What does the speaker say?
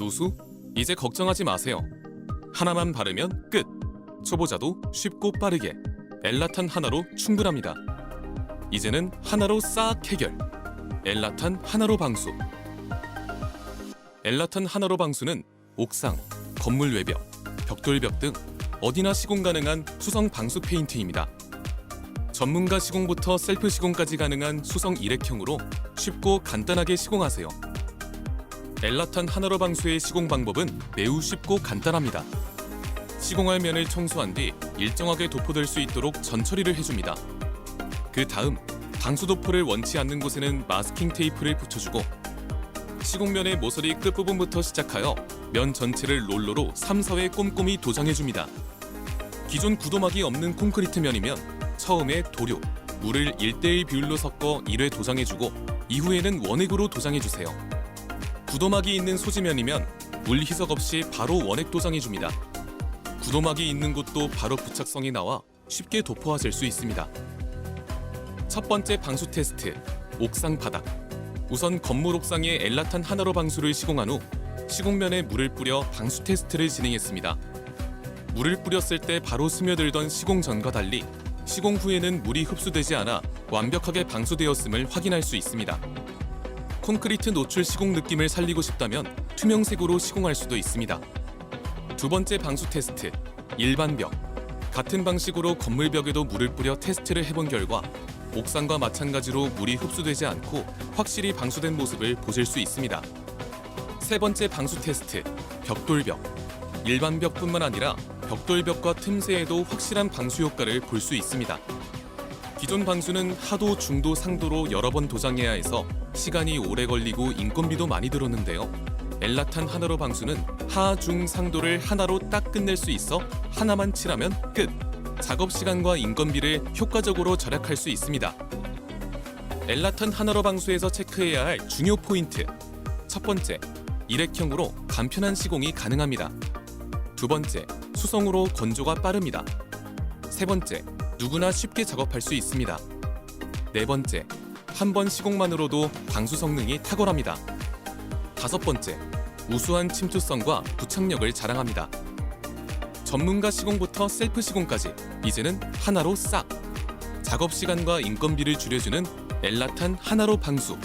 누수? 이제 걱정하지 마세요. 하나만 바르면 끝. 초보자도 쉽고 빠르게 엘라탄 하나로 충분합니다. 이제는 하나로 싹 해결. 엘라탄 하나로 방수. 엘라탄 하나로 방수는 옥상, 건물 외벽, 벽돌벽 등 어디나 시공 가능한 수성 방수 페인트입니다. 전문가 시공부터 셀프 시공까지 가능한 수성 일획형으로 쉽고 간단하게 시공하세요. 엘라탄 하나로 방수의 시공 방법은 매우 쉽고 간단합니다. 시공할 면을 청소한 뒤 일정하게 도포될 수 있도록 전처리를 해줍니다. 그 다음 방수 도포를 원치 않는 곳에는 마스킹 테이프를 붙여주고 시공면의 모서리 끝부분부터 시작하여 면 전체를 롤러로 3, 4회 꼼꼼히 도장해줍니다. 기존 구도막이 없는 콘크리트 면이면 처음에 도료, 물을 1대1 비율로 섞어 1회 도장해주고 이후에는 원액으로 도장해주세요. 구도막이 있는 소지면이면 물 희석 없이 바로 원액 도장해 줍니다. 구도막이 있는 곳도 바로 부착성이 나와 쉽게 도포하실 수 있습니다. 첫 번째 방수 테스트, 옥상 바닥. 우선 건물 옥상에 엘라탄 하나로 방수를 시공한 후 시공면에 물을 뿌려 방수 테스트를 진행했습니다. 물을 뿌렸을 때 바로 스며들던 시공 전과 달리 시공 후에는 물이 흡수되지 않아 완벽하게 방수되었음을 확인할 수 있습니다. 콘크리트 노출 시공 느낌을 살리고 싶다면 투명색으로 시공할 수도 있습니다. 두 번째 방수 테스트, 일반 벽. 같은 방식으로 건물 벽에도 물을 뿌려 테스트를 해본 결과 옥상과 마찬가지로 물이 흡수되지 않고 확실히 방수된 모습을 보실 수 있습니다. 세 번째 방수 테스트, 벽돌벽. 일반 벽뿐만 아니라 벽돌벽과 틈새에도 확실한 방수 효과를 볼 수 있습니다. 기존 방수는 하도, 중도, 상도로 여러 번 도장해야 해서 시간이 오래 걸리고 인건비도 많이 들었는데요. 엘라탄 하나로 방수는 하, 중, 상도를 하나로 딱 끝낼 수 있어 하나만 칠하면 끝. 작업 시간과 인건비를 효과적으로 절약할 수 있습니다. 엘라탄 하나로 방수에서 체크해야 할 중요 포인트. 첫 번째, 일획형으로 간편한 시공이 가능합니다. 두 번째, 수성으로 건조가 빠릅니다. 세 번째, 누구나 쉽게 작업할 수 있습니다. 네 번째, 한 번 시공만으로도 방수 성능이 탁월합니다. 다섯 번째, 우수한 침투성과 부착력을 자랑합니다. 전문가 시공부터 셀프 시공까지 이제는 하나로 싹! 작업 시간과 인건비를 줄여주는 엘라탄 하나로 방수